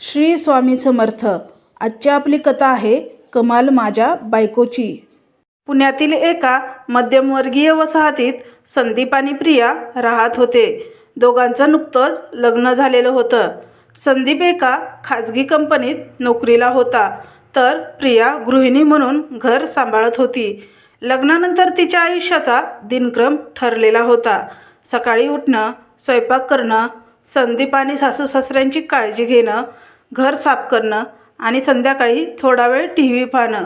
श्री स्वामी समर्थ. आजची आपली कथा आहे कमाल माझ्या बायकोची. पुण्यातील एका मध्यमवर्गीय वसाहतीत संदीप आणि प्रिया राहत होते. दोघांचं नुकतंच लग्न झालेलं होतं. संदीप एका खाजगी कंपनीत नोकरीला होता. तर प्रिया गृहिणी म्हणून घर सांभाळत होती. लग्नानंतर तिच्या आयुष्याचा दिनक्रम ठरलेला होता. सकाळी उठणं स्वयंपाक करणं संदीप आणि सासू सासऱ्यांची काळजी घेणं घर साफ करणं आणि संध्याकाळी थोडा वेळ टी व्ही पाहणं.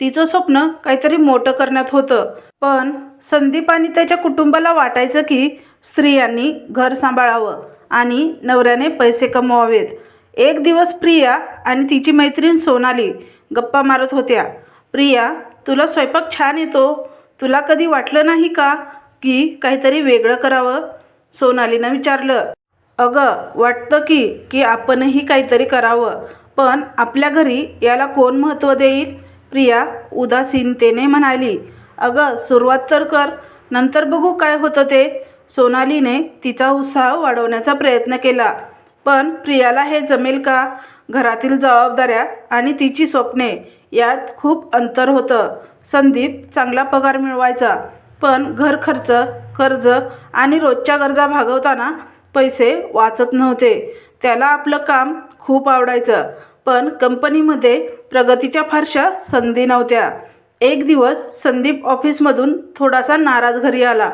तिचं स्वप्न काहीतरी मोठं करण्यात होतं. पण संदीप आणि त्याच्या कुटुंबाला वाटायचं की स्त्रियांनी घर सांभाळावं आणि नवऱ्याने पैसे कमवावेत. एक दिवस प्रिया आणि तिची मैत्रीण सोनाली गप्पा मारत होत्या. प्रिया तुला स्वयंपाक छान येतो. तुला कधी वाटलं नाही का की काहीतरी वेगळं करावं? सोनालीनं विचारलं. अगं वाटतं की की आपणही काहीतरी करावं. पण आपल्या घरी याला कोण महत्त्व देईल? प्रिया उदासीनतेने म्हणाली. अगं सुरुवात तर कर. नंतर बघू काय होतं ते. सोनालीने तिचा उत्साह वाढवण्याचा प्रयत्न केला. पण प्रियाला हे जमेल का? घरातील जबाबदाऱ्या आणि तिची स्वप्ने यात खूप अंतर होतं. संदीप चांगला पगार मिळवायचा. पण घर खर्च कर्ज आणि रोजच्या गरजा भागवताना पैसे वाचत नव्हते. त्याला आपलं काम खूप आवडायचं. पण कंपनीमध्ये प्रगतीच्या फारशा संधी नव्हत्या. एक दिवस संदीप ऑफिसमधून थोडासा नाराज घरी आला.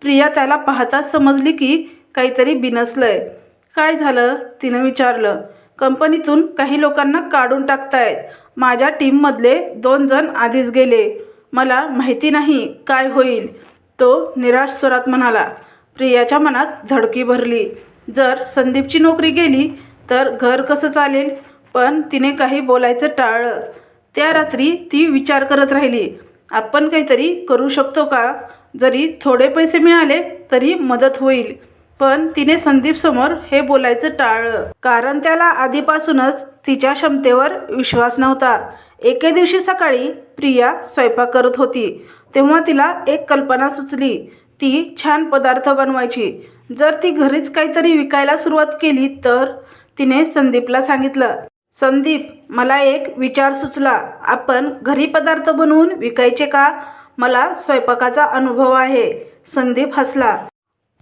प्रिया त्याला पाहताच समजली की काहीतरी बिनसलंय. काय झालं? तिनं विचारलं. कंपनीतून काही लोकांना काढून टाकतायत. माझ्या टीममधले दोन जण आधीच गेले. मला माहिती नाही काय होईल. तो निराश स्वरात म्हणाला. प्रियाच्या मनात धडकी भरली. जर संदीपची नोकरी गेली तर घर कसं चालेल? पण तिने काही बोलायचं टाळलं. त्या रात्री ती विचार करत राहिली आपण काहीतरी करू शकतो का? जरी थोडे पैसे मिळाले तरी मदत होईल. पण तिने संदीपसमोर हे बोलायचं टाळलं. कारण त्याला आधीपासूनच तिच्या क्षमतेवर विश्वास नव्हता. एके दिवशी सकाळी प्रिया स्वयंपाक करत होती. तेव्हा तिला एक कल्पना सुचली. ती छान पदार्थ बनवायची. जर ती घरीच काहीतरी विकायला सुरुवात केली तर तिने संदीपला सांगितलं संदीप मला एक विचार सुचला. आपण घरी पदार्थ बनवून विकायचे का? मला स्वयंपाकाचा अनुभव आहे. संदीप हसला.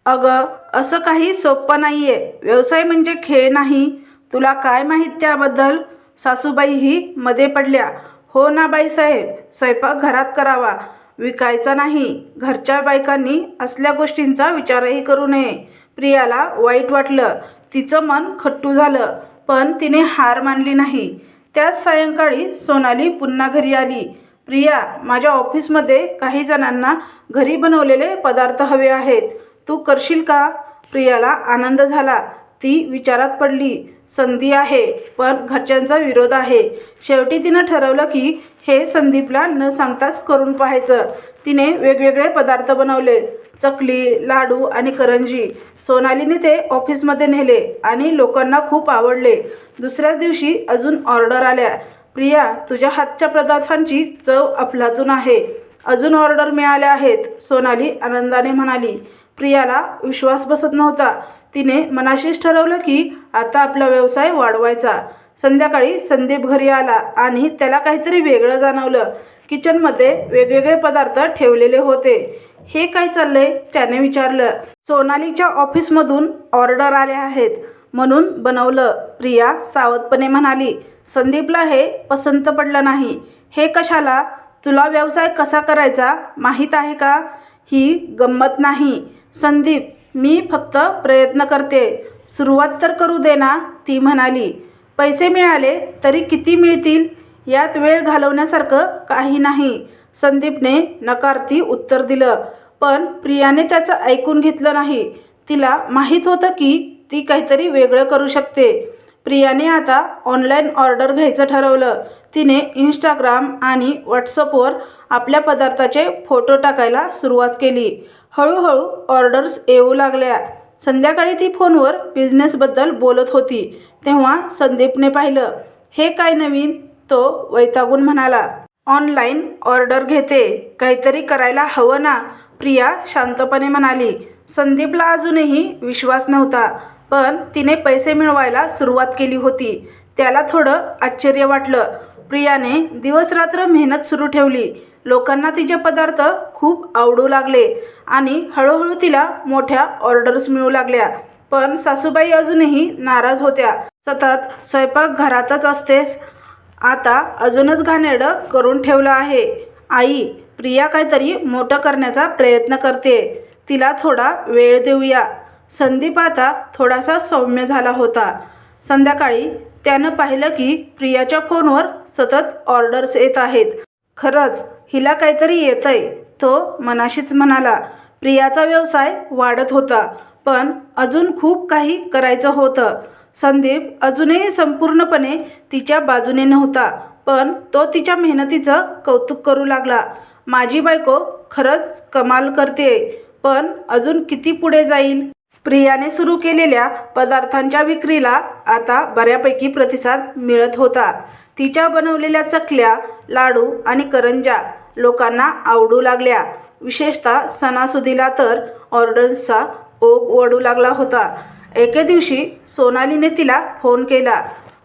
अगं असं काही सोपं नाही आहे व्यवसाय म्हणजे खेळ नाही. तुला काय माहीत त्याबद्दल? सासूबाईही मध्ये पडल्या. हो ना बाईसाहेब स्वयंपाक घरात करावा. विकायचा नाही. घरच्या बायकांनी असल्या गोष्टींचा विचारही करू नये. प्रियाला वाईट वाटलं. तिचं मन खट्टू झालं. पण तिने हार मानली नाही. त्याच सायंकाळी सोनाली पुन्हा घरी आली. प्रिया माझ्या ऑफिसमध्ये काही जणांना घरी बनवलेले पदार्थ हवे आहेत. तू करशील का? प्रियाला आनंद झाला. ती विचारात पडली. संधी आहे पण घरच्यांचा विरोध आहे. शेवटी तिनं ठरवलं की हे संदीपला न सांगताच करून पाहायचं. तिने वेगवेगळे पदार्थ बनवले चकली लाडू आणि करंजी. सोनालीने ते ऑफिसमध्ये नेले आणि लोकांना खूप आवडले. दुसऱ्याच दिवशी अजून ऑर्डर आल्या. प्रिया तुझ्या हातच्या पदार्थांची चव अफलातून आहे. अजून ऑर्डर मिळाल्या आहेत सोनाली आनंदाने म्हणाली. प्रियाला विश्वास बसत नव्हता. तिने मनाशीच ठरवलं की आता आपला व्यवसाय वाढवायचा. संध्याकाळी संदीप घरी आला आणि त्याला काहीतरी वेगळं जाणवलं. किचनमध्ये वेगवेगळे पदार्थ ठेवलेले होते. हे काय चाललंय? त्याने विचारलं. सोनालीच्या ऑफिसमधून ऑर्डर आल्या आहेत म्हणून बनवलं. प्रिया सावधपणे म्हणाली संदीपला हे पसंत पडलं नाही. हे कशाला? तुला व्यवसाय कसा करायचा? माहीत आहे का? ही गंमत नाही. संदीप मी फक्त प्रयत्न करते. सुरुवात तर करू दे ना ती म्हणाली. पैसे मिळाले तरी किती मिळतील? यात वेळ घालवण्यासारखं काही नाही. संदीपने नकारती उत्तर दिलं. पण प्रियाने त्याचं ऐकून घेतलं नाही. तिला माहीत होतं की ती काहीतरी वेगळं करू शकते. प्रियाने आता ऑनलाईन ऑर्डर घ्यायचं ठरवलं. तिने इंस्टाग्राम आणि व्हॉट्सअपवर आपल्या पदार्थाचे फोटो टाकायला सुरुवात केली. हळूहळू ऑर्डर्स येऊ लागल्या. संध्याकाळी ती फोनवर बिझनेसबद्दल बोलत होती. तेव्हा संदीपने पाहिलं हे काय नवीन? तो वैतागून म्हणाला ऑनलाईन ऑर्डर घेते. काहीतरी करायला हवं ना? प्रिया शांतपणे म्हणाली. संदीपला अजूनही विश्वास नव्हता पण तिने पैसे मिळवायला सुरुवात केली होती. त्याला थोडं आश्चर्य वाटलं. प्रियाने दिवसरात्र मेहनत सुरू ठेवली. लोकांना तिचे पदार्थ खूप आवडू लागले आणि हळूहळू तिला मोठ्या ऑर्डर्स मिळू लागल्या. पण सासूबाई अजूनही नाराज होत्या. सतत स्वयंपाक घरातच असतेस. आता अजूनच घाणेरडं करून ठेवलं आहे. आई प्रिया काहीतरी मोठं करण्याचा प्रयत्न करते. तिला थोडा वेळ देऊया. संदीप आता थोडासा सौम्य झाला होता. संध्याकाळी त्यानं पाहिलं की प्रियाच्या फोनवर सतत ऑर्डर्स येत आहेत. खरंच हिला काहीतरी येतंय तो मनाशीच म्हणाला. प्रियाचा व्यवसाय वाढत होता पण अजून खूप काही करायचं होतं. संदीप अजूनही संपूर्णपणे तिच्या बाजूने नव्हता पण तो तिच्या मेहनतीचं कौतुक करू लागला. माझी बायको खरंच कमाल करते पण अजून किती पुढे जाईल? प्रियाने सुरू केलेल्या पदार्थांच्या विक्रीला आता बऱ्यापैकी प्रतिसाद मिळत होता. तिच्या बनवलेल्या चकल्या लाडू आणि करंज्या लोकांना आवडू लागल्या. विशेषतः सणासुदीला तर ऑर्डर्सचा ओघ वाढू लागला होता. एके दिवशी सोनालीने तिला फोन केला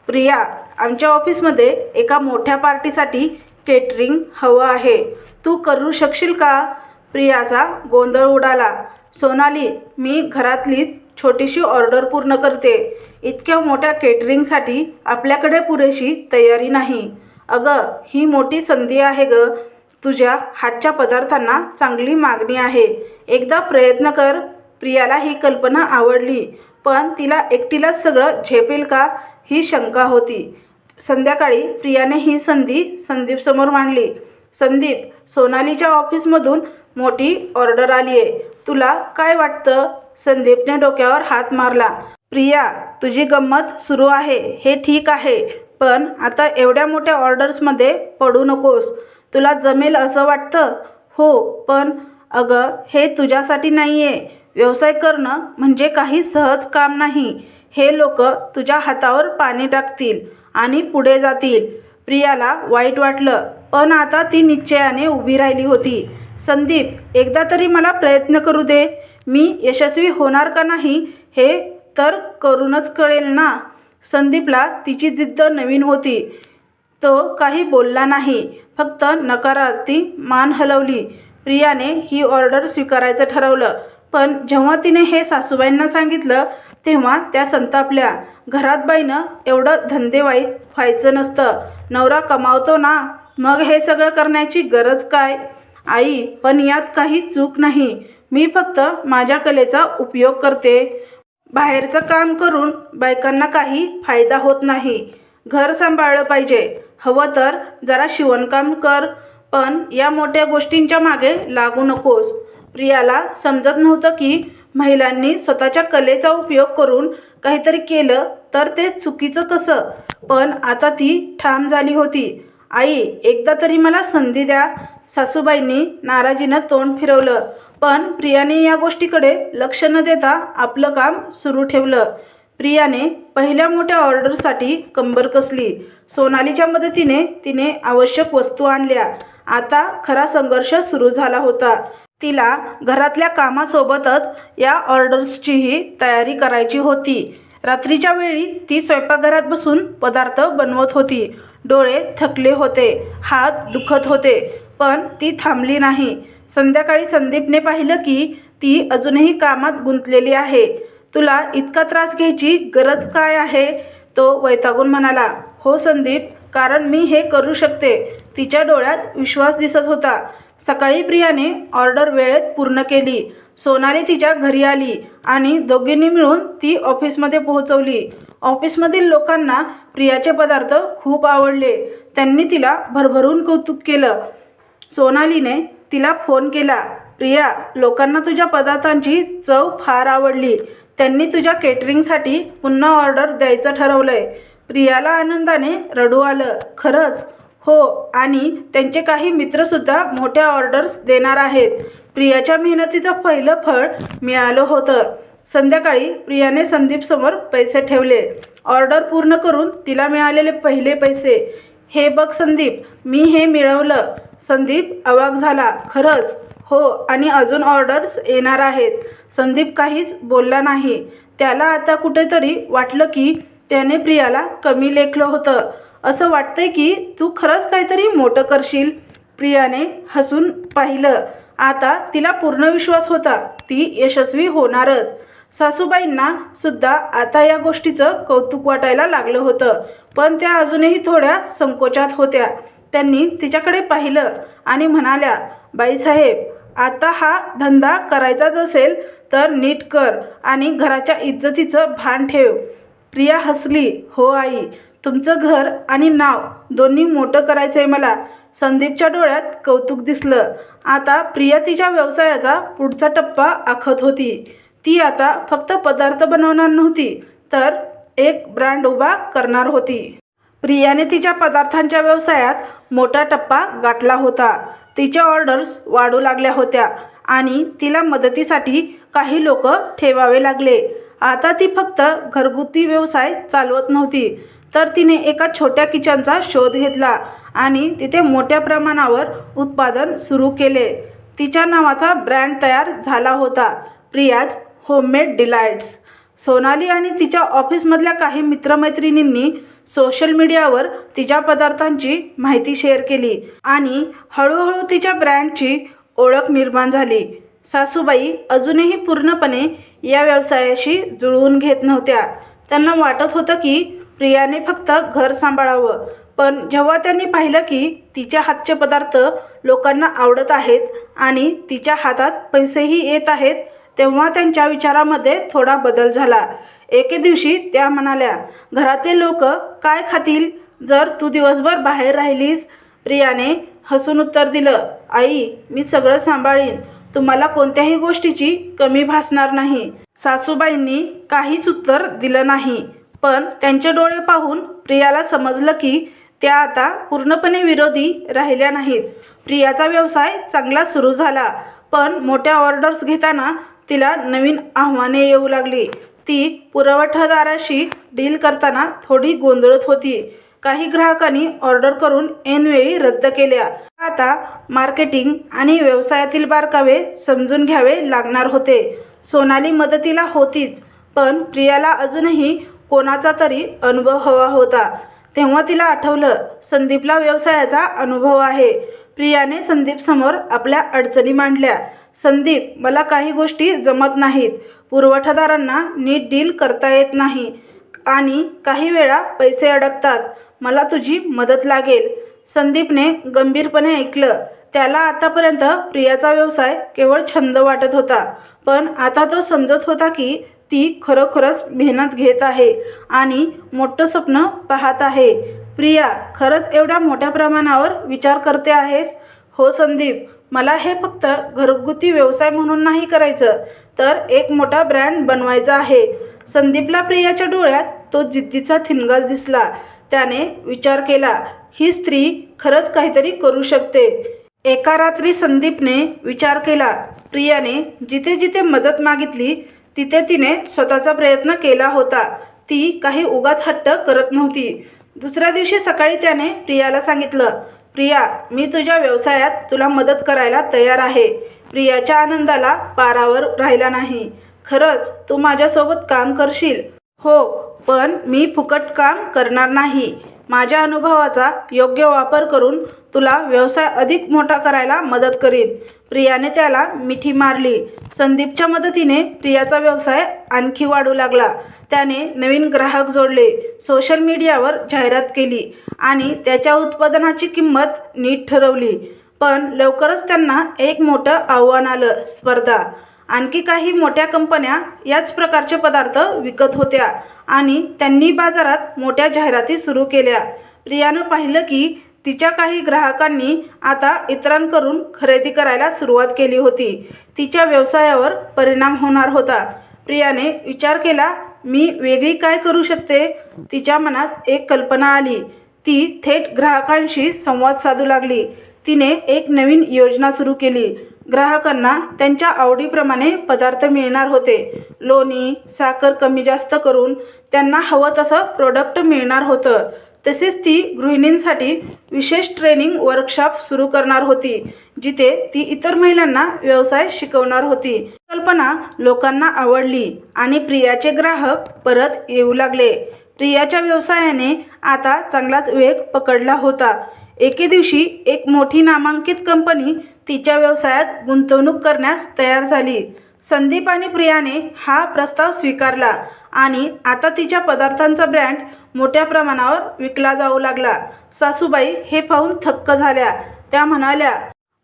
प्रिया आमच्या ऑफिसमध्ये एका मोठ्या पार्टीसाठी केटरिंग हवं आहे. तू करू शकशील का? प्रियाचा गोंधळ उडाला. सोनाली मी घरातलीच छोटीशी ऑर्डर पूर्ण करते. इतक्या मोठ्या केटरिंगसाठी आपल्याकडे पुरेशी तयारी नाही. अगं ही मोठी संधी आहे ग. तुझ्या हातच्या पदार्थांना चांगली मागणी आहे. एकदा प्रयत्न कर प्रियाला ही कल्पना आवडली. पण तिला एकटीलाच सगळं झेपेल का? ही शंका होती. संध्याकाळी प्रियाने ही संधी संदीपसमोर मांडली. संदीप सोनालीच्या ऑफिसमधून मोठी ऑर्डर आली आहे तुला काय वाटतं? संदीपने डोक्यावर हात मारला. प्रिया तुझी गंमत सुरू आहे. हे ठीक आहे पण आता एवढ्या मोठ्या ऑर्डर्समध्ये पडू नकोस. तुला जमेल असं वाटतं? हो पण अगं हे तुझ्यासाठी नाही आहे व्यवसाय करणं म्हणजे काही सहज काम नाही. हे लोक तुझ्या हातावर पाणी टाकतील आणि पुढे जातील. प्रियाला वाईट वाटलं पण आता ती निश्चयाने उभी राहिली होती. संदीप एकदा तरी मला प्रयत्न करू दे. मी यशस्वी होणार का नाही हे तर करूनच कळेल ना? संदीपला तिची जिद्द नवीन होती. तो काही बोलला नाही. फक्त नकारार्थी मान हलवली. प्रियाने ही ऑर्डर स्वीकारायचं ठरवलं. पण जेव्हा तिने हे सासूबाईंना सांगितलं तेव्हा त्या संतापल्या. घरात बाईनं एवढं धंदेवाईक व्हायचं नसतं. नवरा कमावतो ना? मग हे सगळं करण्याची गरज काय? आई पण यात काही चूक नाही. मी फक्त माझ्या कलेचा उपयोग करते. बाहेरचं काम करून बायकांना काही फायदा होत नाही. घर सांभाळलं पाहिजे. हवं तर जरा शिवणकाम कर पण या मोठ्या गोष्टींच्या मागे लागू नकोस. प्रियाला समजत नव्हतं की महिलांनी स्वतःच्या कलेचा उपयोग करून काहीतरी केलं तर ते चुकीचं कसं? पण आता ती ठाम झाली होती. आई एकदा तरी मला संधी द्या. सासूबाईंनी नाराजीनं तोंड फिरवलं. पण प्रियाने या गोष्टीकडे लक्ष न देता आपलं काम सुरू ठेवलं. प्रियाने पहिल्या मोठ्या ऑर्डरसाठी कंबर कसली. सोनालीच्या मदतीने तिने आवश्यक वस्तू आणल्या. आता खरा संघर्ष सुरू झाला होता. तिला घरातल्या कामासोबतच या ऑर्डर्सचीही तयारी करायची होती. रात्रीच्या वेळी ती स्वयंपाकघरात बसून पदार्थ बनवत होती. डोळे थकले होते. हात दुखत होते. पण ती थांबली नाही. संध्याकाळी संदीपने पाहिलं की ती अजूनही कामात गुंतलेली आहे. तुला इतका त्रास घ्यायची गरज काय आहे? तो वैतागून म्हणाला. हो संदीप कारण मी हे करू शकते. तिच्या डोळ्यात विश्वास दिसत होता. सकाळी प्रियाने ऑर्डर वेळेत पूर्ण केली. सोनाली तिच्या घरी आली आणि दोघींनी मिळून ती ऑफिसमध्ये पोहोचवली. ऑफिसमधील लोकांना प्रियाचे पदार्थ खूप आवडले. त्यांनी तिला भरभरून कौतुक केलं. सोनालीने तिला फोन केला. प्रिया लोकांना तुझ्या पदार्थांची चव फार आवडली. त्यांनी तुझ्या केटरिंगसाठी पुन्हा ऑर्डर द्यायचं ठरवलंय. प्रियाला आनंदाने रडू आलं. खरंच? हो. आणि त्यांचे काही मित्रसुद्धा मोठ्या ऑर्डर्स देणार आहेत. प्रियाच्या मेहनतीचं पहिलं फळ मिळालं होतं. संध्याकाळी प्रियाने संदीपसमोर पैसे ठेवले. ऑर्डर पूर्ण करून तिला मिळालेले पहिले पैसे. हे बघ संदीप मी हे मिळवलं. संदीप अवाक झाला. खरंच? हो आणि अजून ऑर्डर्स येणार आहेत. संदीप काहीच बोलला नाही. त्याला आता कुठेतरी वाटलं की त्याने प्रियाला कमी लेखलं होतं. असं वाटतंय की तू खरंच काहीतरी मोठं करशील? प्रियाने हसून पाहिलं. आता तिला पूर्ण विश्वास होता. ती यशस्वी होणारच. सासूबाईंना सुद्धा आता या गोष्टीचं कौतुक वाटायला लागलं होतं. पण त्या अजूनही थोड्या संकोचात होत्या. त्यांनी तिच्याकडे पाहिलं आणि म्हणाल्या बाईसाहेब आता हा धंदा करायचाच असेल तर नीट कर आणि घराच्या इज्जतीचं भान ठेव. प्रिया हसली हो आई तुमचं घर आणि नाव दोन्ही मोठं करायचं आहे मला. संदीपच्या डोळ्यात कौतुक दिसलं. आता प्रिया तिच्या व्यवसायाचा पुढचा टप्पा आखत होती. ती आता फक्त पदार्थ बनवणार नव्हती तर एक ब्रँड उभा करणार होती. प्रियाने तिच्या पदार्थांच्या व्यवसायात मोठा टप्पा गाठला होता. तिच्या ऑर्डर्स वाढू लागल्या होत्या आणि तिला मदतीसाठी काही लोक ठेवावे लागले. आता ती फक्त घरगुती व्यवसाय चालवत नव्हती तर तिने एका छोट्या किचनचा शोध घेतला आणि तिथे मोठ्या प्रमाणावर उत्पादन सुरू केले. तिच्या नावाचा ब्रँड तयार झाला होता. Priya's homemade delights. सोनाली आणि तिच्या ऑफिसमधल्या काही मित्रमैत्रिणींनी सोशल मीडियावर तिच्या पदार्थांची माहिती शेअर केली आणि हळूहळू तिच्या ब्रँडची ओळख निर्माण झाली. सासूबाई अजूनही पूर्णपणे या व्यवसायाशी जुळवून घेत नव्हत्या. त्यांना वाटत होतं की प्रियाने फक्त घर सांभाळावं पण जेव्हा त्यांनी पाहिलं की तिच्या हातचे पदार्थ लोकांना आवडत आहेत आणि तिच्या हातात पैसेही येत आहेत तेव्हा त्यांच्या विचारामध्ये थोडा बदल झाला. एके दिवशी त्या म्हणाल्या घरातले लोक काय खातील? जर तू दिवसभर बाहेर राहिलीस प्रियाने हसून उत्तर दिलं आई मी सगळं सांभाळीन. तुम्हाला कोणत्याही गोष्टीची कमी भासणार नाही. सासूबाईंनी काहीच उत्तर दिलं नाही. पण त्यांचे डोळे पाहून प्रियाला समजलं की त्या आता पूर्णपणे विरोधी राहिल्या नाहीत. प्रियाचा व्यवसाय चांगला सुरू झाला पण मोठ्या ऑर्डर्स घेताना तिला नवीन आव्हाने येऊ लागली. ती पुरवठादाराशी डील करताना थोडी गोंधळत होती. काही ग्राहकांनी ऑर्डर करून ऐनवेळी रद्द केल्या. आता मार्केटिंग आणि व्यवसायातील बारकावे समजून घ्यावे लागणार होते. सोनाली मदतीला होतीच पण प्रियाला अजूनही कोणाचा तरी अनुभव हवा होता. तेव्हा तिला आठवलं संदीपला व्यवसायाचा अनुभव आहे. प्रियाने संदीपसमोर आपल्या अडचणी मांडल्या. संदीप मला काही गोष्टी जमत नाहीत. पुरवठादारांना नीट डील करता येत नाही आणि काही वेळा पैसे अडकतात. मला तुझी मदत लागेल. संदीपने गंभीरपणे ऐकलं. त्याला आतापर्यंत प्रियाचा व्यवसाय केवळ छंद वाटत होता पण आता तो समजत होता की ती खरोखरच मेहनत घेत आहे आणि मोठं स्वप्न पाहत आहे. प्रिया खरंच एवढ्या मोठ्या प्रमाणावर विचार करते आहेस? हो संदीप. मला हे फक्त घरगुती व्यवसाय म्हणून नाही करायचं तर एक मोठा ब्रँड बनवायचा आहे. संदीपला प्रियाच्या डोळ्यात तो जिद्दीचा थिनगास दिसला. त्याने विचार केला ही स्त्री खरंच काहीतरी करू शकते. एका रात्री संदीपने विचार केला. प्रियाने जिथे जिथे मदत मागितली तिथे तिने स्वतःचा प्रयत्न केला होता. ती काही उगाच हट्ट करत नव्हती. दुसऱ्या दिवशी सकाळी त्याने प्रियाला सांगितलं प्रिया मी तुझ्या व्यवसायात तुला मदत करायला तयार आहे. प्रियाच्या आनंदाला पारावर राहिला नाही. खरंच तू माझ्यासोबत काम करशील. हो पण मी फुकट काम करणार नाही. माझ्या अनुभवाचा योग्य वापर करून तुला व्यवसाय अधिक मोठा करायला मदत करीन. प्रियाने त्याला मिठी मारली. संदीपच्या मदतीने प्रियाचा व्यवसाय आणखी वाढू लागला. त्याने नवीन ग्राहक जोडले सोशल मीडियावर जाहिरात केली आणि त्याच्या उत्पादनाची किंमत नीट ठरवली. पण लवकरच त्यांना एक मोठं आव्हान आलं स्पर्धा. आणखी काही मोठ्या कंपन्या याच प्रकारचे पदार्थ विकत होत्या आणि त्यांनी बाजारात मोठ्या जाहिराती सुरू केल्या. प्रियानं पाहिलं की तिच्या काही ग्राहकांनी आता इतरांकडून खरेदी करायला सुरुवात केली होती. तिच्या व्यवसायावर परिणाम होणार होता. प्रियाने विचार केला मी वेगळी काय करू शकते? तिच्या मनात एक कल्पना आली. ती थेट ग्राहकांशी संवाद साधू लागली. तिने एक नवीन योजना सुरू केली. ग्राहकांना त्यांच्या आवडीप्रमाणे पदार्थ मिळणार होते. लोणी साखर कमी जास्त करून त्यांना हवं तसं प्रोडक्ट मिळणार होतं. तसेच ती गृहिणींसाठी विशेष ट्रेनिंग वर्कशॉप सुरू करणार होती जिथे ती इतर महिलांना व्यवसाय शिकवणार होती. कल्पना लोकांना आवडली आणि प्रियाचे ग्राहक परत येऊ लागले. प्रियाच्या व्यवसायाने आता चांगलाच वेग पकडला होता. एके दिवशी एक मोठी नामांकित कंपनी तिच्या व्यवसायात गुंतवणूक करण्यास तयार झाली. संदीप आणि प्रियाने हा प्रस्ताव स्वीकारला आणि आता तिच्या पदार्थांचा ब्रँड मोठ्या प्रमाणावर विकला जाऊ लागला. सासूबाई हे पाहून थक्क झाल्या. त्या म्हणाल्या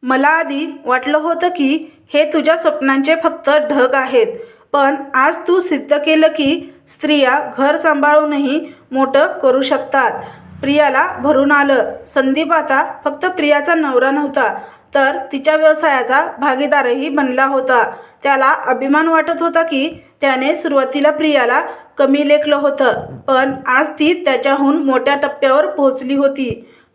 मला आधी वाटलं होतं की हे तुझ्या स्वप्नांचे फक्त ढग आहेत पण आज तू सिद्ध केलं की स्त्रिया घर सांभाळूनही मोठं करू शकतात. प्रियाला भरून आलं. संदीप आता फक्त प्रियाचा नवरा नव्हता तर तिच्या व्यवसायाचा भागीदारही बनला होता. त्याला अभिमान वाटत होता की त्याने सुरुवातीला प्रियाला कमी लेखलं होतं पण आज ती त्याच्याहून मोठ्या टप्प्यावर पोहोचली होती.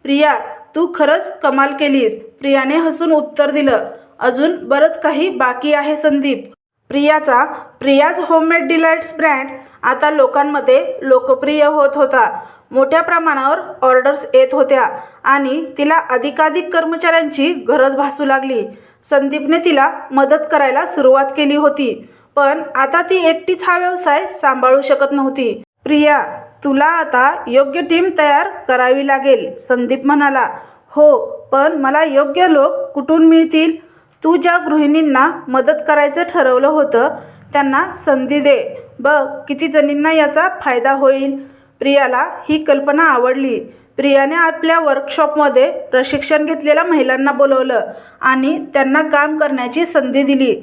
प्रिया तू खरंच कमाल केलीस. प्रियाने हसून उत्तर दिलं अजून बरंच काही बाकी आहे संदीप. प्रियाचा प्रियाज होममेड डिलाइट्स ब्रँड आता लोकांमध्ये लोकप्रिय होत होता. मोठ्या प्रमाणावर ऑर्डर्स येत होत्या आणि तिला अधिकाधिक कर्मचाऱ्यांची गरज भासू लागली. संदीपने तिला मदत करायला सुरुवात केली होती पण आता ती एकटीच हा व्यवसाय सांभाळू शकत नव्हती. प्रिया तुला आता योग्य टीम तयार करावी लागेल संदीप म्हणाला. हो पण मला योग्य लोक कुठून मिळतील? तू ज्या गृहिणींना मदत करायचं ठरवलं होतं त्यांना संधी दे. बघ किती जणींना याचा फायदा होईल. प्रियाला ही कल्पना आवडली. प्रियाने आपल्या वर्कशॉपमध्ये प्रशिक्षण घेतलेल्या महिलांना बोलवलं आणि त्यांना काम करण्याची संधी दिली.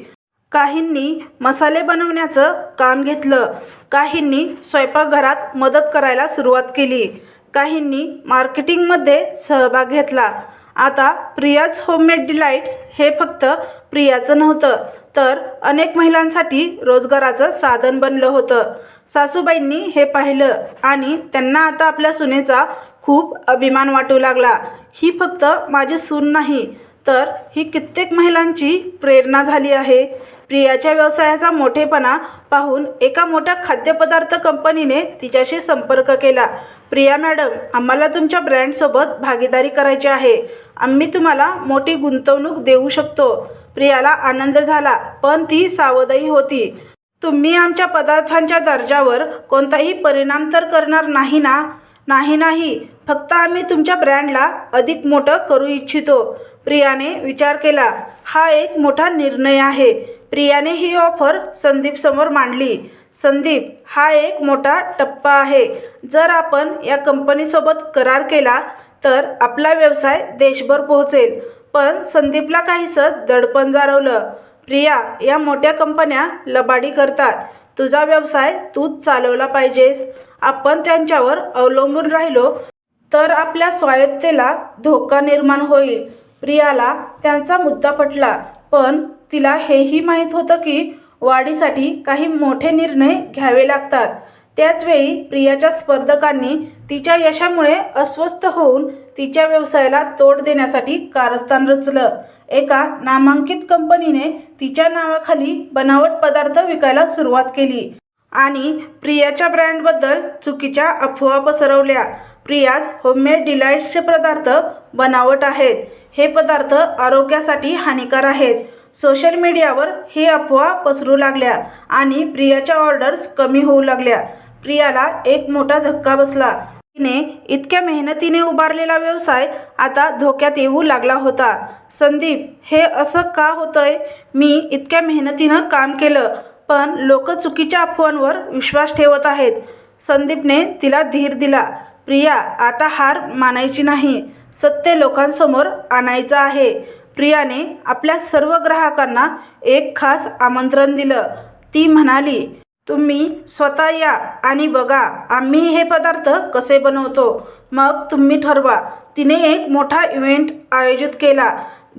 काहींनी मसाले बनवण्याचं काम घेतलं. काहींनी स्वयंपाकघरात मदत करायला सुरुवात केली. काहींनी मार्केटिंगमध्ये सहभाग घेतला. आता प्रियाज होममेड डिलाइट्स हे फक्त प्रियाचं नव्हतं तर अनेक महिलांसाठी रोजगाराचं साधन बनलं होतं. सासूबाईंनी हे पाहिलं आणि त्यांना आता आपल्या सुनेचा खूप अभिमान वाटू लागला. ही फक्त माझी सून नाही तर ही कित्येक महिलांची प्रेरणा झाली आहे. प्रियाच्या व्यवसायाचा मोठेपणा पाहून एका मोठ्या खाद्यपदार्थ कंपनीने तिच्याशी संपर्क केला. प्रिया मॅडम आम्हाला तुमच्या ब्रँडसोबत भागीदारी करायची आहे. आम्ही तुम्हाला मोठी गुंतवणूक देऊ शकतो. प्रियाला आनंद झाला पण ती सावधही होती. तुम्ही आमच्या पदार्थांच्या दर्जावर कोणताही परिणाम तर करणार नाही ना? नाही नाही. फक्त आम्ही तुमच्या ब्रँडला अधिक मोठं करू इच्छितो. प्रियाने विचार केला. हा एक मोठा निर्णय आहे. प्रियाने ही ऑफर संदीपसमोर मांडली. संदीप हा एक मोठा टप्पा आहे. जर आपण या कंपनीसोबत करार केला तर आपला व्यवसाय देशभर पोहोचेल. पण संदीपला काहीसं दडपण जाणवलं. प्रिया या मोठ्या कंपन्या लबाडी करतात. तुझा व्यवसाय तूच चालवला पाहिजेस. आपण त्यांच्यावर अवलंबून राहिलो तर आपल्या स्वायत्तेला धोका निर्माण होईल. प्रियाला त्यांचा मुद्दा पटला पण तिला हेही माहीत होतं की वाढीसाठी काही मोठे निर्णय घ्यावे लागतात. त्याचवेळी प्रियाच्या स्पर्धकांनी तिच्या यशामुळे अस्वस्थ होऊन तिच्या व्यवसायाला तोड देण्यासाठी कारस्थान रचलं. एका नामांकित कंपनीने तिच्या नावाखाली बनावट पदार्थ विकायला सुरुवात केली. आणि प्रियाच्या ब्रँडबद्दल चुकीच्या अफवा पसरवल्या. प्रियाज होममेड डिलाईट्सचे पदार्थ बनावट आहेत. हे पदार्थ आरोग्यासाठी हानिकार आहेत. सोशल मीडियावर हे अफवा पसरू लागल्या आणि प्रियाच्या ऑर्डर्स कमी होऊ लागल्या. प्रियाला एक मोठा धक्का बसला. तिने इतक्या मेहनतीने उभारलेला व्यवसाय आता धोक्यात येऊ लागला होता. संदीप हे असं का होतंय? मी इतक्या मेहनतीनं काम केलं पण लोक चुकीच्या अफवांवर विश्वास ठेवत आहेत. संदीपने तिला धीर दिला प्रिया आता हार मानायची नाही सत्य लोकांसमोर आणायचं आहे. प्रियाने आपल्या सर्व ग्राहकांना एक खास आमंत्रण दिलं. ती म्हणाली तुम्ही स्वतः या आणि बघा आम्ही हे पदार्थ कसे बनवतो. मग तुम्ही ठरवा. तिने एक मोठा इव्हेंट आयोजित केला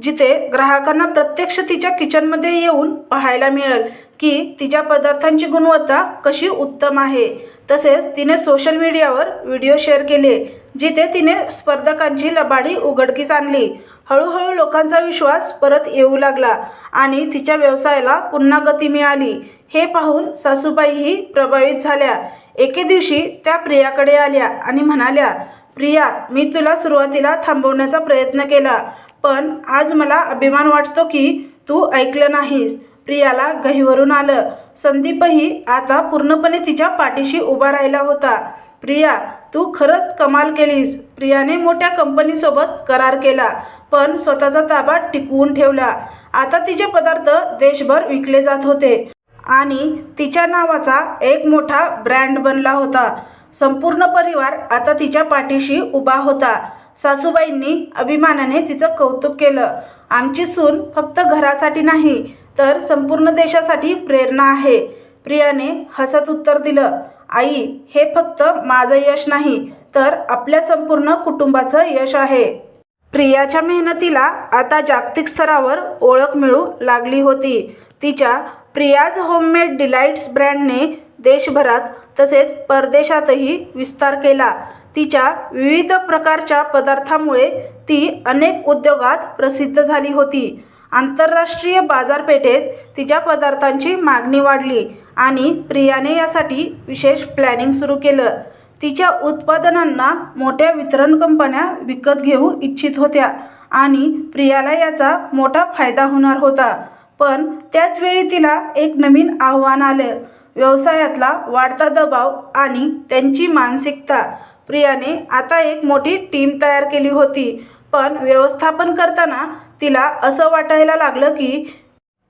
जिथे ग्राहकांना प्रत्यक्ष तिच्या किचनमध्ये येऊन पाहायला मिळेल की तिच्या पदार्थांची गुणवत्ता कशी उत्तम आहे. तसेच तिने सोशल मीडियावर व्हिडिओ शेअर केले जिथे तिने स्पर्धकांची लबाडी उघडकीस आणली. हळूहळू लोकांचा विश्वास परत येऊ लागला आणि तिच्या व्यवसायाला पुन्हा गती मिळाली. हे पाहून सासूबाईही प्रभावित झाल्या. एके दिवशी त्या प्रियाकडे आल्या आणि म्हणाल्या प्रिया मी तुला सुरुवातीला थांबवण्याचा प्रयत्न केला पण आज मला अभिमान वाटतो की तू ऐकलं नाहीस. प्रियाला गहीवरून आलं. संदीपही आता पूर्णपणे तिच्या पाठीशी उभा राहिला होता. प्रिया तू खरंच कमाल केलीस. प्रियाने मोठ्या कंपनीसोबत करार केला पण स्वतःचा ताबा टिकवून ठेवला. आता तिचे पदार्थ देशभर विकले जात होते. आणि तिच्या नावाचा एक मोठा ब्रँड बनला होता. संपूर्ण परिवार आता तिच्या पाठीशी उभा होता. सासूबाईंनी अभिमानाने तिचं कौतुक केलं. आमची सून फक्त घरासाठी नाही तर संपूर्ण देशासाठी प्रेरणा आहे. प्रियाने हसत उत्तर दिलं आई हे फक्त माझं यश नाही तर आपल्या संपूर्ण कुटुंबाचं यश आहे. प्रियाच्या मेहनतीला आता जागतिक स्तरावर ओळख मिळू लागली होती. तिच्या प्रियाज होममेड डिलाईट्स ब्रँडने देशभरात तसेच परदेशातही विस्तार केला. तिच्या विविध प्रकारच्या पदार्थामुळे ती अनेक उद्योगात प्रसिद्ध झाली होती. आंतरराष्ट्रीय बाजारपेठेत तिच्या पदार्थांची मागणी वाढली आणि प्रियाने यासाठी विशेष प्लॅनिंग सुरू केलं. तिच्या उत्पादनांना मोठ्या वितरण कंपन्या विकत घेऊ इच्छित होत्या आणि प्रियाला याचा मोठा फायदा होणार होता. पण त्याचवेळी तिला एक नवीन आव्हान आलं. व्यवसायातला वाढता दबाव आणि त्यांची मानसिकता. प्रियाने आता एक मोठी टीम तयार केली होती. पण व्यवस्थापन करताना तिला असं वाटायला लागलं की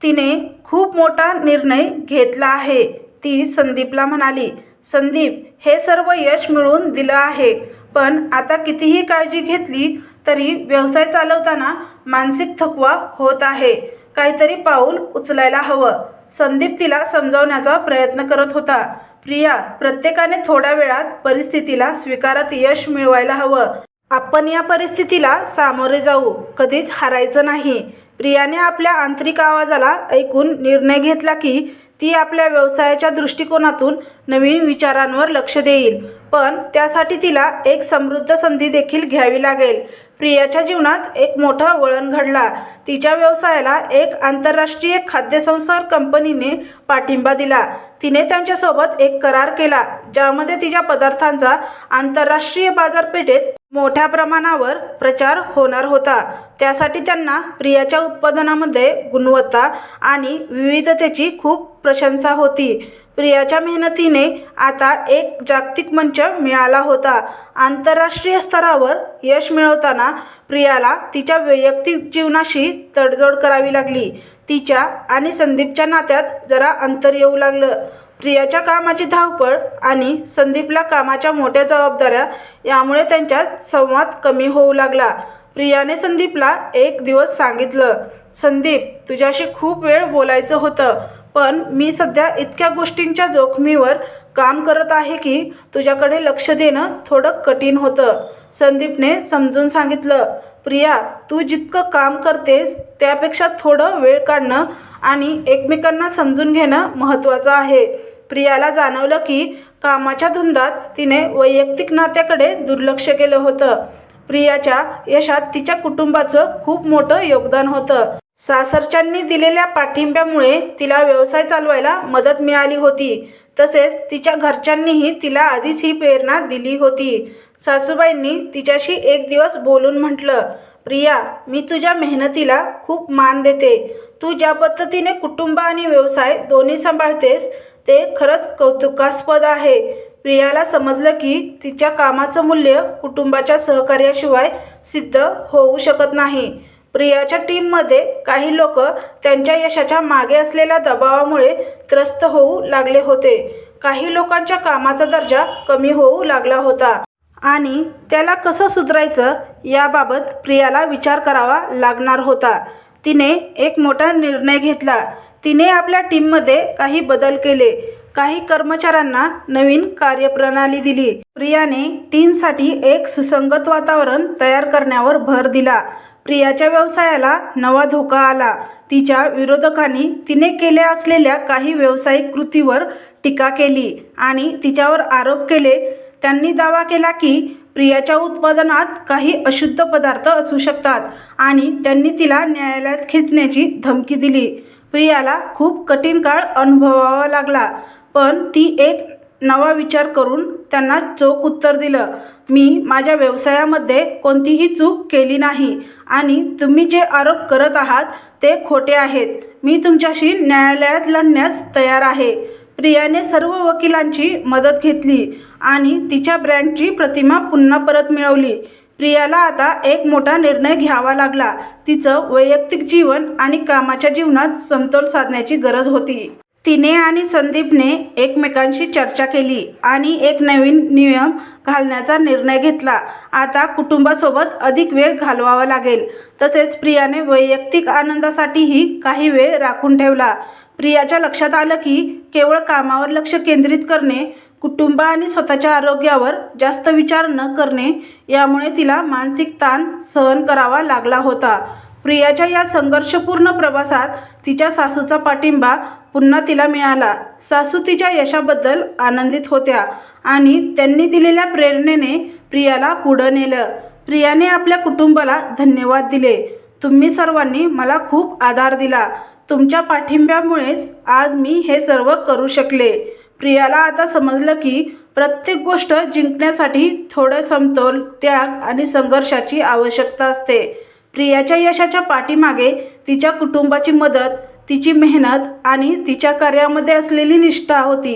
तिने खूप मोठा निर्णय घेतला आहे. ती संदीपला म्हणाली संदीप हे सर्व यश मिळवून दिलं आहे. पण आता कितीही काळजी घेतली तरी व्यवसाय चालवताना मानसिक थकवा होत आहे. काहीतरी पाऊल उचलायला हवं. संदीप तिला समजावण्याचा प्रयत्न करत होता. प्रिया प्रत्येकाने थोड्या वेळात परिस्थितीला स्वीकारत यश मिळवायला हवं. आपण या परिस्थितीला सामोरे जाऊ. कधीच हारायचं नाही. प्रियाने आपल्या आंतरिक आवाजाला ऐकून निर्णय घेतला की ती आपल्या व्यवसायाच्या दृष्टिकोनातून नवीन विचारांवर लक्ष देईल. पण त्यासाठी तिला एक समृद्ध संधी देखील घ्यावी लागेल. प्रियाच्या जीवनात एक मोठा वळण घडला. तिच्या व्यवसायाला एक आंतरराष्ट्रीय खाद्यसंस्कार कंपनीने पाठिंबा दिला. तिने त्यांच्यासोबत एक करार केला ज्यामध्ये तिच्या पदार्थांचा आंतरराष्ट्रीय बाजारपेठेत मोठ्या प्रमाणावर प्रचार होणार होता. त्यासाठी त्यांना प्रियाच्या उत्पादनामध्ये गुणवत्ता आणि विविधतेची खूप प्रशंसा होती. प्रियाच्या मेहनतीने आता एक जागतिक मंच मिळाला होता. आंतरराष्ट्रीय स्तरावर यश मिळवताना प्रियाला तिच्या वैयक्तिक जीवनाशी तडजोड करावी लागली. तिच्या आणि संदीपच्या नात्यात जरा अंतर येऊ लागलं. प्रियाच्या कामाची धावपळ आणि संदीपला कामाच्या मोठ्या जबाबदाऱ्या यामुळे त्यांच्यात संवाद कमी होऊ लागला. प्रियाने संदीपला एक दिवस सांगितलं संदीप तुझ्याशी खूप वेळ बोलायचं होतं. पण मी सध्या इतक्या गोष्टींच्या जोखमीवर काम करत आहे की तुझ्याकडे लक्ष देणं थोडं कठीण होतं. संदीपने समजून सांगितलं प्रिया तू जितकं काम करतेस त्यापेक्षा थोडं वेळ काढणं आणि एकमेकांना समजून घेणं महत्त्वाचं आहे. प्रियाला जाणवलं की कामाच्या धुंदात तिने वैयक्तिक नात्याकडे दुर्लक्ष केलं होतं. प्रियाच्या यशात तिच्या कुटुंबाचं खूप मोठं योगदान होतं. सासरच्यांनी दिलेल्या पाठिंब्यामुळे तिला व्यवसाय चालवायला मदत मिळाली होती. तसेच तिच्या घरच्यांनीही तिला आधीच ही प्रेरणा दिली होती. सासूबाईंनी तिच्याशी एक दिवस बोलून म्हटलं प्रिया मी तुझ्या मेहनतीला खूप मान देते. तू ज्या पद्धतीने कुटुंब आणि व्यवसाय दोन्ही सांभाळतेस ते खरंच कौतुकास्पद आहे. प्रियाला समजलं की तिच्या कामाचं मूल्य कुटुंबाच्या सहकार्याशिवाय सिद्ध होऊ शकत नाही. प्रियाच्या टीममध्ये काही लोक त्यांच्या यशाच्या मागे असलेल्या दबावामुळे त्रस्त होऊ लागले होते. काही लोकांच्या कामाचा दर्जा कमी होऊ लागला होता. आणि त्याला कसं सुधारायचं याबाबत प्रियाला विचार करावा लागणार होता. तिने एक मोठा निर्णय घेतला. तिने आपल्या टीममध्ये काही बदल केले. काही कर्मचाऱ्यांना नवीन कार्यप्रणाली दिली. प्रियाने टीमसाठी एक सुसंगत वातावरण तयार करण्यावर भर दिला. प्रियाच्या व्यवसायाला नवा धोका आला. तिच्या विरोधकांनी तिने केल्या असलेल्या काही व्यावसायिक कृतीवर टीका केली आणि तिच्यावर आरोप केले. त्यांनी दावा केला की प्रियाच्या उत्पादनात काही अशुद्ध पदार्थ असू शकतात आणि त्यांनी तिला न्यायालयात खेचण्याची धमकी दिली. प्रियाला खूप कठीण काळ अनुभवावा लागला पण ती एक नवा विचार करून त्यांना चोख उत्तर दिलं. मी माझ्या व्यवसायामध्ये कोणतीही चूक केली नाही आणि तुम्ही जे आरोप करत आहात ते खोटे आहेत. मी तुमच्याशी न्यायालयात लढण्यास तयार आहे. प्रियाने सर्व वकिलांची मदत घेतली आणि तिच्या ब्रँडची प्रतिमा पुन्हा परत मिळवली. प्रियाला आता एक मोठा निर्णय घ्यावा लागला. तिचं वैयक्तिक जीवन आणि कामाच्या जीवनात समतोल साधण्याची गरज होती. तिने आणि संदीपने एकमेकांशी चर्चा केली आणि एक नवीन नियम घालण्याचा निर्णय घेतला. आता कुटुंबासोबत अधिक वेळ घालवावा लागेल. तसेच प्रियाने वैयक्तिक आनंदासाठीही काही वेळ राखून ठेवला. प्रियाच्या लक्षात आलं की केवळ कामावर लक्ष केंद्रित करणे कुटुंब आणि स्वतःच्या आरोग्यावर जास्त विचार न करणे यामुळे तिला मानसिक ताण सहन करावा लागला होता. प्रियाच्या या संघर्षपूर्ण प्रवासात तिच्या सासूचा पाठिंबा पुन्हा तिला मिळाला. सासू तिच्या यशाबद्दल आनंदित होत्या आणि त्यांनी दिलेल्या प्रेरणेने प्रियाला पुढं नेलं. प्रियाने आपल्या कुटुंबाला धन्यवाद दिले. तुम्ही सर्वांनी मला खूप आधार दिला. तुमच्या पाठिंब्यामुळेच आज मी हे सर्व करू शकले. प्रियाला आता समजलं की प्रत्येक गोष्ट जिंकण्यासाठी थोडं समतोल त्याग आणि संघर्षाची आवश्यकता असते. प्रियाच्या यशाच्या पाठीमागे तिच्या कुटुंबाची मदत तिची मेहनत आणि तिच्या कार्यामध्ये असलेली निष्ठा होती.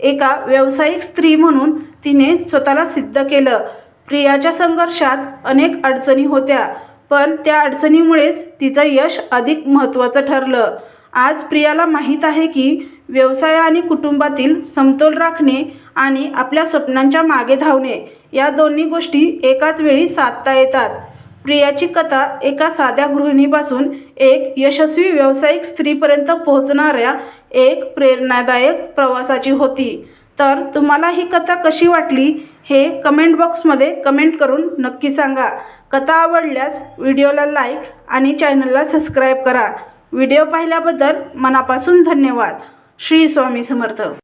एका व्यावसायिक स्त्री म्हणून तिने स्वतःला सिद्ध केलं. प्रियाच्या संघर्षात अनेक अडचणी होत्या पण त्या अडचणीमुळेच तिचं यश अधिक महत्त्वाचं ठरलं. आज प्रियाला माहीत आहे की व्यवसाय आणि कुटुंबातील समतोल राखणे आणि आपल्या स्वप्नांच्या मागे धावणे या दोन्ही गोष्टी एकाच वेळी साधता येतात. प्रियाची कथा एका साध्या गृहिणीपासून एक यशस्वी व्यावसायिक स्त्रीपर्यंत पोहोचणाऱ्या एक प्रेरणादायक प्रवासाची होती. तर तुम्हाला ही कथा कशी वाटली हे कमेंट बॉक्समध्ये कमेंट करून नक्की सांगा. कथा आवडल्यास व्हिडिओला लाईक आणि चॅनलला सबस्क्राईब करा. व्हिडिओ पाहिल्याबद्दल मनापासून धन्यवाद. श्री स्वामी समर्थ.